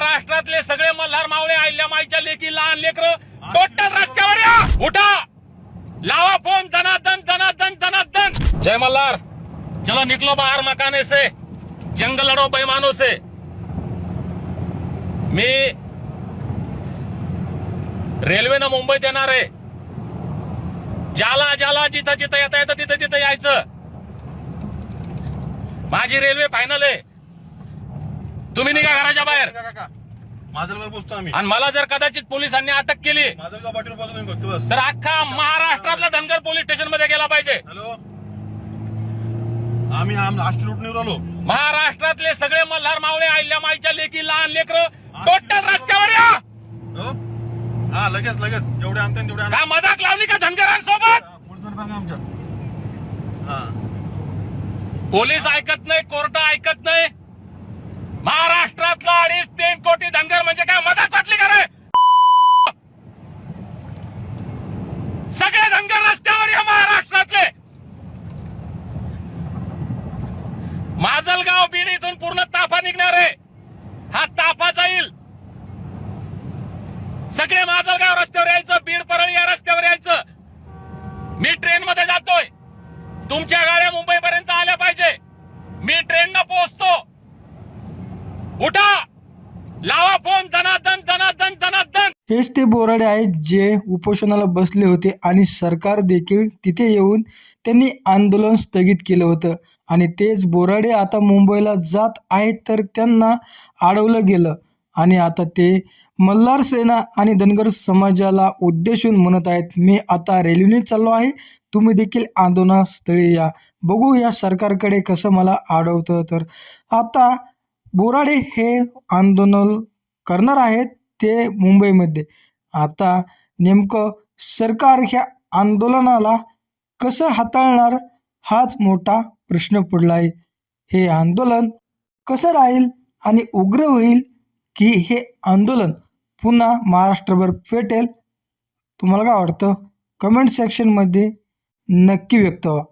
महाराष्ट्रातले सगळे मल्हार मावळे आईल्या माईच्या लेकी लहान लेकर टोटल रस्त्यावर या! उठा! लावा फोन दनादन दनादन दनादन जय मल्हार! चलो निकलो बाहर मकाने से. जंग लढो बैमानो से. मी रेल्वेनं मुंबईत येणार आहे. ज्याला ज्याला जिथं जिथं येता येतं तिथं तिथं यायचं. माझी रेल्वे फायनल आहे. तुम्ही निघा घराच्या बाहेर. काका. माझं बसतो आम्ही. आणि मला जर कदाचित पोलिसांनी अटक केली माझं गाव पाठीवर बोलतो तुम्ही फक्त बस. तर अख्खा महाराष्ट्रातला धनगर पोलीस स्टेशनमध्ये गेला पाहिजे. हॅलो? आम्ही निवड आलो. महाराष्ट्रातले सगळे मल्हार मावळे आईल्या माईच्या लेकी लहान लेकर टोटल रस्त्यावर या! हो हा लगेच लगेच. जेवढे आणते तेवढे आणा का मजाक लावली का धनगरांसोबत? हा, पुढचं सांगा आमच्या. हा. पोलीस ऐकत नाही कोर्ट ऐकत नाही महाराष्ट्रातला अडीच तीन कोटी धनगर म्हणजे काय मजाक वाटली का रे सगळे धनगर रस्त्यावर या महाराष्ट्रातले माजलगाव बीड इथून पूर्ण ताफा निघणार आहे. हा ताफा जाईल. सगळे माजलगाव रस्त्यावर यायचं बीड परळी या रस्त्यावर यायचं. मी ट्रेन मध्ये जातोय. तुमच्या गाड्या मुंबईपर्यंत आल्या पाहिजे. मी ट्रेन न पोहोचतो. उठा. लावा फोन दनादन दनादन धना हेच ते बोराडे आहेत जे उपोषणाला बसले होते आणि सरकार देखील तिथे येऊन त्यांनी आंदोलन स्थगित केलं होतं. आणि तेच बोराडे आता मुंबईला जात आहेत तर त्यांना अडवलं गेलं. आणि आता ते मल्हार सेना आणि धनगर समाजाला उद्देशून म्हणत आहेत मी आता रेल्वेने चाललो आहे. तुम्ही देखील आंदोलनस्थळी या. बघू या सरकारकडे कसं मला अडवतं. तर आता बोराडे हे आंदोलन करणार आहेत. ते मुंबईमध्ये. आता नेमकं सरकार ह्या आंदोलनाला कसं हाताळणार हाच मोठा प्रश्न पडला आहे हे आंदोलन कसं राहील आणि उग्र होईल की हे आंदोलन पुन्हा महाराष्ट्रभर पेटेल? तुम्हाला काय वाटतं? कमेंट सेक्शनमध्ये नक्की व्यक्त व्हा.